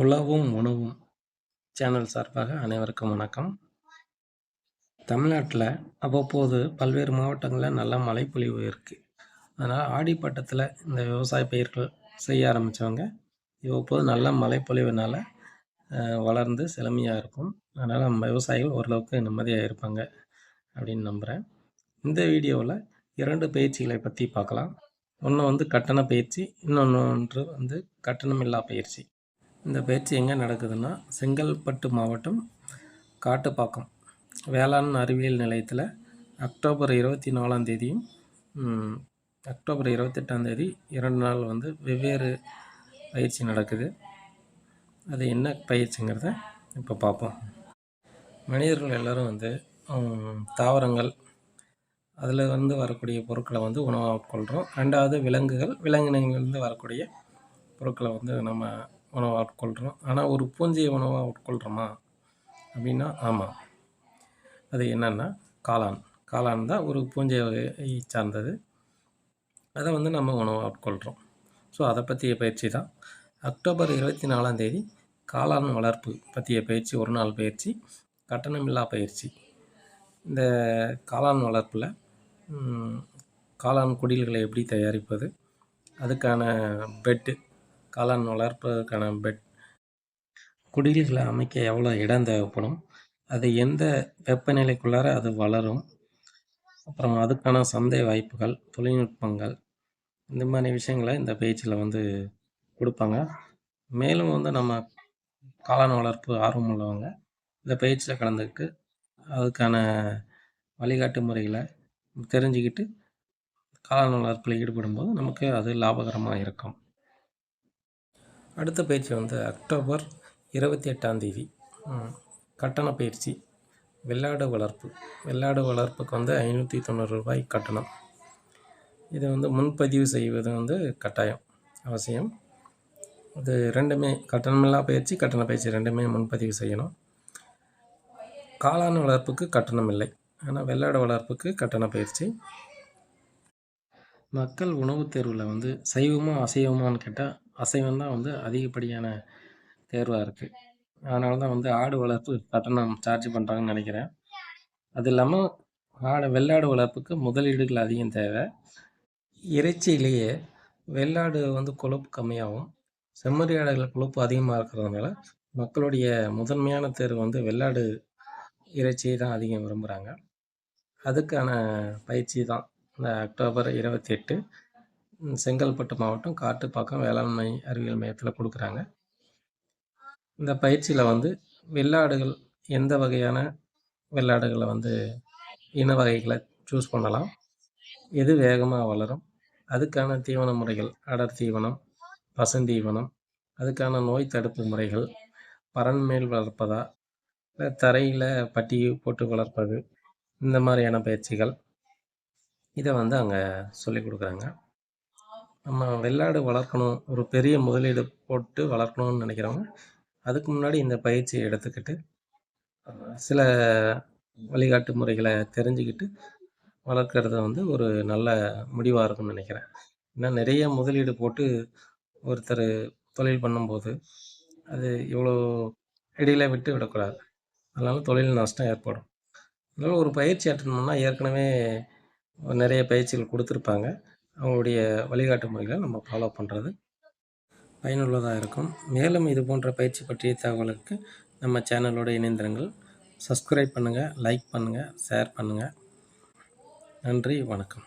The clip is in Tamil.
உழவும் உணவும் சேனல் சார்பாக அனைவருக்கும் வணக்கம். தமிழ்நாட்டில் அவ்வப்போது பல்வேறு மாவட்டங்களில் நல்ல மழைப்பொழிவு இருக்குது அதனால் ஆடிப்பட்டத்தில் இந்த விவசாய பயிர்கள் செய்ய ஆரம்பித்தவங்க இவ்வப்போது நல்ல மழைப்பொழிவுனால வளர்ந்து செழுமையாக இருக்கும். அதனால் நம்ம விவசாயிகள் ஓரளவுக்கு நிம்மதியாக இருப்பாங்க அப்படின்னு நம்புகிறேன் இந்த வீடியோவில் இரண்டு பயிற்சிகளை பற்றி பார்க்கலாம். ஒன்று வந்து கட்டண பயிற்சி இன்னொன்று வந்து கட்டணமில்லா பயிற்சி. இந்த பயிற்சி எங்கே நடக்குதுன்னா செங்கல்பட்டு மாவட்டம் காட்டுப்பாக்கம் வேளாண் அறிவியல் நிலையத்தில் அக்டோபர் இருபத்தி நாலாம் தேதியும் அக்டோபர் இருபத்தெட்டாம் தேதி இரண்டு நாள் வந்து வெவ்வேறு பயிற்சி நடக்குது. அது என்ன பயிற்சிங்கிறத இப்போ பார்ப்போம் மனிதர்கள் எல்லோரும் வந்து தாவரங்கள் அதில் வந்து வரக்கூடிய பொருட்களை வந்து உணவாக உட்கொள்கிறோம் ரெண்டாவது விலங்குகள் விலங்கினங்கள்லேருந்து வரக்கூடிய பொருட்களை வந்து நம்ம உணவாக உட்கொள்கிறோம் ஆனால் ஒரு பூஞ்சையை உணவாக உட்கொள்கிறோமா அப்படின்னா ஆமாம் அது என்னென்னா காளான். காளான் தான் ஒரு பூஞ்சை வகையை சார்ந்தது. அதை வந்து நம்ம உணவாக உட்கொள்கிறோம் ஸோ அதை பற்றிய பயிற்சி தான். அக்டோபர் இருபத்தி நாலாம் தேதி காளான் வளர்ப்பு பற்றிய பயிற்சி ஒரு நாள் பயிற்சி கட்டணமில்லா பயிற்சி. இந்த காளான் வளர்ப்பில் காளான் குடில்களை எப்படி தயாரிப்பது அதுக்கான பெட்டு காளான் வளர்ப்பதற்கான பெட் குடில்களை அமைக்க எவ்வளோ இடம் தேவைப்படும்? அது எந்த வெப்பநிலைக்குள்ளார அது வளரும்? அப்புறம் அதுக்கான சந்தை வாய்ப்புகள் தொழில்நுட்பங்கள் இந்த மாதிரி விஷயங்களை இந்த பேச்சில் வந்து கொடுப்பாங்க. மேலும் வந்து நம்ம காளான் வளர்ப்பு ஆர்வம் உள்ளவங்க இந்த பயிற்சியில் கலந்துக்கிட்டு அதுக்கான வழிகாட்டு முறைகளை தெரிஞ்சுக்கிட்டு காளான் வளர்ப்பில் ஈடுபடும்போது நமக்கு அது லாபகரமாக இருக்கும். அடுத்த பயிற்சி வந்து அக்டோபர் இருபத்தி எட்டாம் தேதி கட்டண பயிற்சி வெள்ளாடு வளர்ப்பு. வெள்ளாடு வளர்ப்புக்கு வந்து ஐநூற்றி தொண்ணூறு ரூபாய் கட்டணம். இதை வந்து முன்பதிவு செய்வது வந்து கட்டாயம் அவசியம். இது ரெண்டுமே கட்டணமில்லா பயிற்சி கட்டண பயிற்சி ரெண்டுமே முன்பதிவு செய்யணும். காளான் வளர்ப்புக்கு கட்டணம் இல்லை ஆனால் வெள்ளாடு வளர்ப்புக்கு கட்டண பயிற்சி. மக்கள் உணவுத் தேர்வில் வந்து சைவமா அசைவமானு கேட்டால் அசைவம் தான் வந்து அதிகப்படியான தேர்வாக இருக்குது அதனால தான் வந்து ஆடு வளர்ப்பு கட்டணம் சார்ஜ் பண்ணுறாங்கன்னு நினைக்கிறேன். அது இல்லாமல் ஆடு வெள்ளாடு வளர்ப்புக்கு முதலீடுகள் அதிகம் தேவை. இறைச்சியிலேயே வெள்ளாடு வந்து கொழுப்பு கம்மியாகவும் செம்மறி ஆடுகள் கொழுப்பு அதிகமாக இருக்கிறதுனால மக்களுடைய முதன்மையான தேர்வு வந்து வெள்ளாடு இறைச்சியை தான் அதிகம் விரும்புகிறாங்க அதுக்கான பயிற்சி தான். இந்த அக்டோபர் இருபத்தி எட்டு செங்கல்பட்டு மாவட்டம் காட்டுப்பாக்கம் வேளாண்மை அறிவியல் மையத்தில் கொடுக்குறாங்க. இந்த பயிற்சியில் வந்து வெள்ளாடுகள் எந்த வகையான வெள்ளாடுகளை வந்து இன வகைகளை சூஸ் பண்ணலாம் எது வேகமாக வளரும் அதுக்கான தீவன முறைகள் அடர் தீவனம் பசுந்தீவனம் அதுக்கான நோய் தடுப்பு முறைகள் பறன் மேல் வளர்ப்பதா தரையில் பட்டி போட்டு வளர்ப்பது இந்த மாதிரியான பயிற்சிகள் இதை வந்து அங்கே சொல்லி கொடுக்குறாங்க. நம்ம வெள்ளாடு வளர்க்கணும் ஒரு பெரிய முதலீடு போட்டு வளர்க்கணும்னு நினைக்கிறவங்க அதுக்கு முன்னாடி இந்த பயிற்சியை எடுத்துக்கிட்டு சில வழிகாட்டு முறைகளை தெரிஞ்சுக்கிட்டு வளர்க்குறது வந்து ஒரு நல்ல முடிவாக இருக்கும்னு நினைக்கிறேன். ஏன்னா நிறைய முதலீடு போட்டு ஒருத்தர் தொழில் பண்ணும்போது அது இவ்வளோ இடையில விட்டு விடக்கூடாது. அதனால் தொழில் நஷ்டம் ஏற்படும். அதனால் ஒரு பயிற்சி அட்டன் பண்ணால் ஏற்கனவே நிறைய பயிற்சிகள் கொடுத்துருப்பாங்க. அவங்களுடைய வழிகாட்டு முறைகளை நம்ம ஃபாலோ பண்ணுறது பயனுள்ளதாக இருக்கும். மேலும் இது போன்ற பயிற்சி பற்றிய தகவலுக்கு நம்ம சேனலோட இணைந்திருங்கள். சப்ஸ்கிரைப் பண்ணுங்கள் லைக் பண்ணுங்கள் ஷேர் பண்ணுங்கள் நன்றி வணக்கம்.